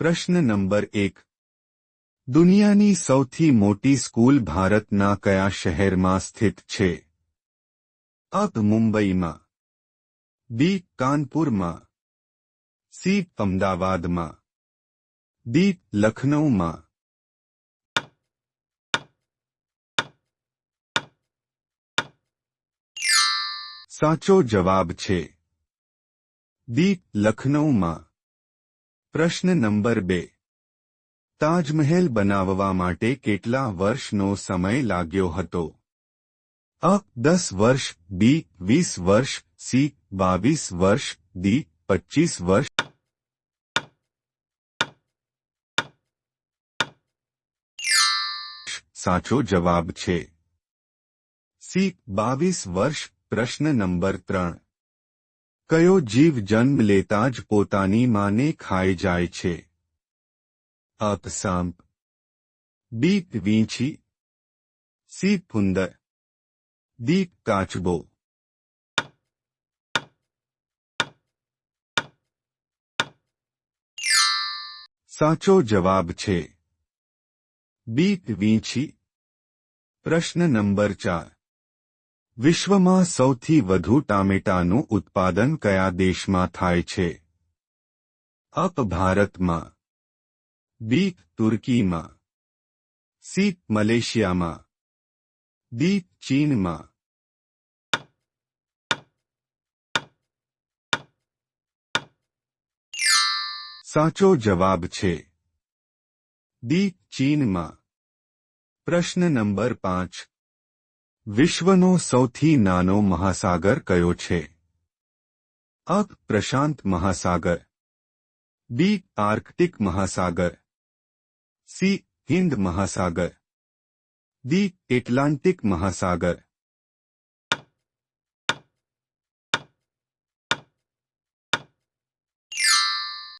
પ્રશ્ન નંબર એક. દુનિયાની સૌથી મોટી સ્કૂલ ભારતના કયા શહેરમાં સ્થિત છે? અપ મુંબઈમાં. બી, કાનપુરમાં. સી, અમદાવાદમાં. બી લખનૌમાં સાચો જવાબ છે. બી લખનૌમાં પ્રશ્ન નંબર બે. તાજમહેલ બનાવવા માટે કેટલા વર્ષનો સમય લાગ્યો હતો? અ, દસ વર્ષ, બી, વીસ વર્ષ, સી, બાવીસ વર્ષ, ડી પચીસ વર્ષ. સાચો જવાબ છે. સી, બાવીસ વર્ષ, પ્રશ્ન નંબર ત્રણ. કયો જીવ જન્મ લેતા જ પોતાની માને ખાઈ જાય છે? અપસાંપ સાંપ. વીંછી. સી ફુંદર દીપ કાચબો. સાચો જવાબ છે. બીત વીંછી. પ્રશ્ન નંબર ચાર. વિશ્વમાં સૌથી વધુ ટામેટાનું ઉત્પાદન કયા દેશમાં થાય છે? અપ ભારતમાં, બી તુર્કીમાં, સી મલેશિયામાં, ડી ચીનમાં. સાચો જવાબ છે, ડી ચીનમાં. પ્રશ્ન નંબર પાંચ. વિશ્વનો સૌથી નાનો મહાસાગર કયો છે? અ. પ્રશાંત મહાસાગર. બી. આર્કટિક મહાસાગર. સી. હિન્દ મહાસાગર. ડી. એટલાન્ટિક મહાસાગર.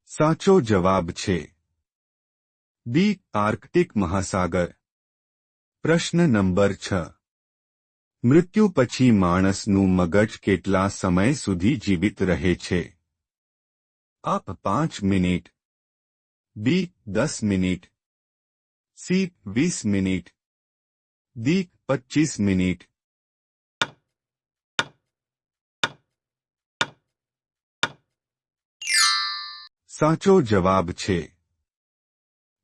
સાચો જવાબ છે. બી. આર્કટિક મહાસાગર. પ્રશ્ન નંબર છ. મૃત્યુ પછી માણસનું મગજ કેટલા સમય સુધી જીવિત રહે છે? અપ પાંચ મિનિટ, બી દસ મિનિટ, સી વીસ મિનિટ, ડી પચીસ મિનિટ. સાચો જવાબ છે,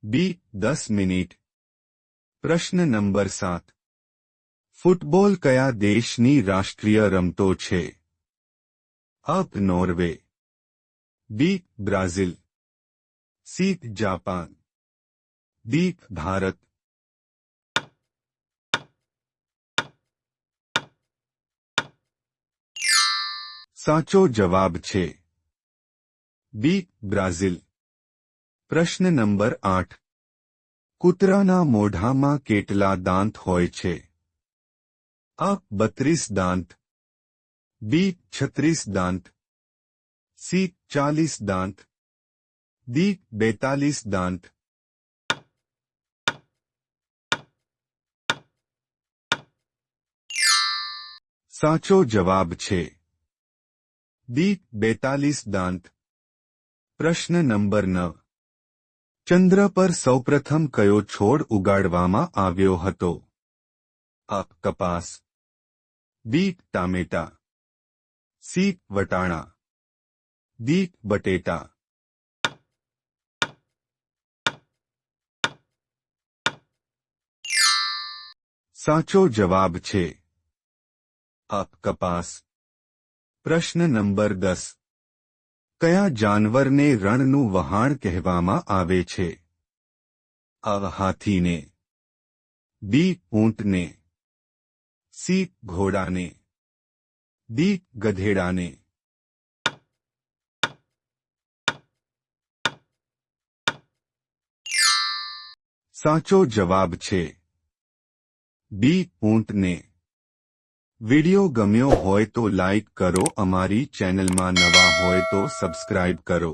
બી દસ મિનિટ. પ્રશ્ન નંબર સાત. ફૂટબોલ કયા દેશની રાષ્ટ્રીય રમતો છે up Norway B Brazil C Japan D Bharat સાચો જવાબ છે બી બ્રાઝિલ પ્રશ્ન નંબર આઠ કૂતરાના મોઢામાં કેટલા દાંત હોય છે અ બત્રીસ દાંત. બી છત્રીસ દાંત. સી ચાલીસ દાંત. ડી બેતાલીસ દાંત. સાચો જવાબ છે. ડી બેતાલીસ દાંત. પ્રશ્ન નંબર નવ ચંદ્ર પર સૌપ્રથમ કયો છોડ ઉગાડવામાં આવ્યો હતો? અપ કપાસ. બી ટામેટા સી વટાણા ડી બટેટા સાચો જવાબ છે અપ કપાસ પ્રશ્ન નંબર દસ કયા જાનવરને રણનું વહાણ કહેવામાં આવે છે અ હાથીને બી ઊંટને સી ઘોડાને ડી ગધેડાને સાચો જવાબ છે બી ઊંટને વિડિયો ગમ્યો હોય તો લાઈક કરો અમારી ચેનલમાં નવા હોય તો સબસ્ક્રાઇબ કરો